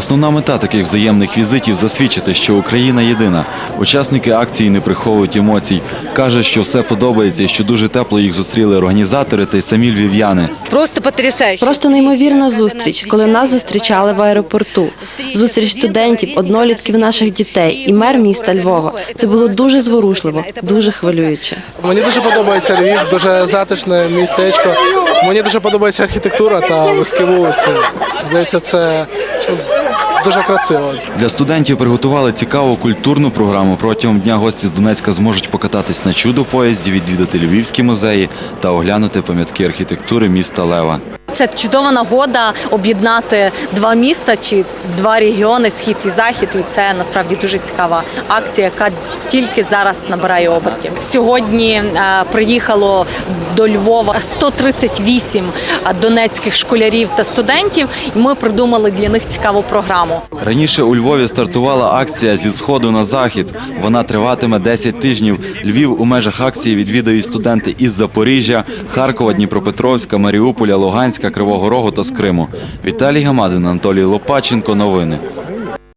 Основна мета таких взаємних візитів засвідчити, що Україна єдина. Учасники акції не приховують емоцій. каже, що все подобається і що дуже тепло їх зустріли організатори та й самі львів'яни. Просто потрясающе. Просто неймовірна зустріч, коли нас зустрічали в аеропорту. Зустріч студентів, однолітків наших дітей і мер міста Львова. Це було дуже зворушливо, дуже хвилююче. Мені дуже подобається Львів, дуже затишне містечко. Мені дуже подобається архітектура та вузькі вулиці. Здається, це ну, дуже красиво. Для студентів приготували цікаву культурну програму. Протягом дня гості з Донецька зможуть покататись на чудо поїзді, відвідати львівські музеї та оглянути пам'ятки архітектури міста Лева. Це чудова нагода об'єднати два міста чи два регіони схід і захід. І це насправді дуже цікава акція, яка тільки зараз набирає обертів. Сьогодні е, приїхало до Львова 138 донецьких школярів та студентів, і ми придумали для них цікаву програму. Раніше у Львові стартувала акція зі сходу на захід. Вона триватиме 10 тижнів. Львів у межах акції відвідають студенти із Запоріжжя, Харкова, Дніпропетровська, Маріуполя, Луганська, Кривого Рогу та з Криму. Віталій Гамадин, Анатолій Лопаченко. Новини.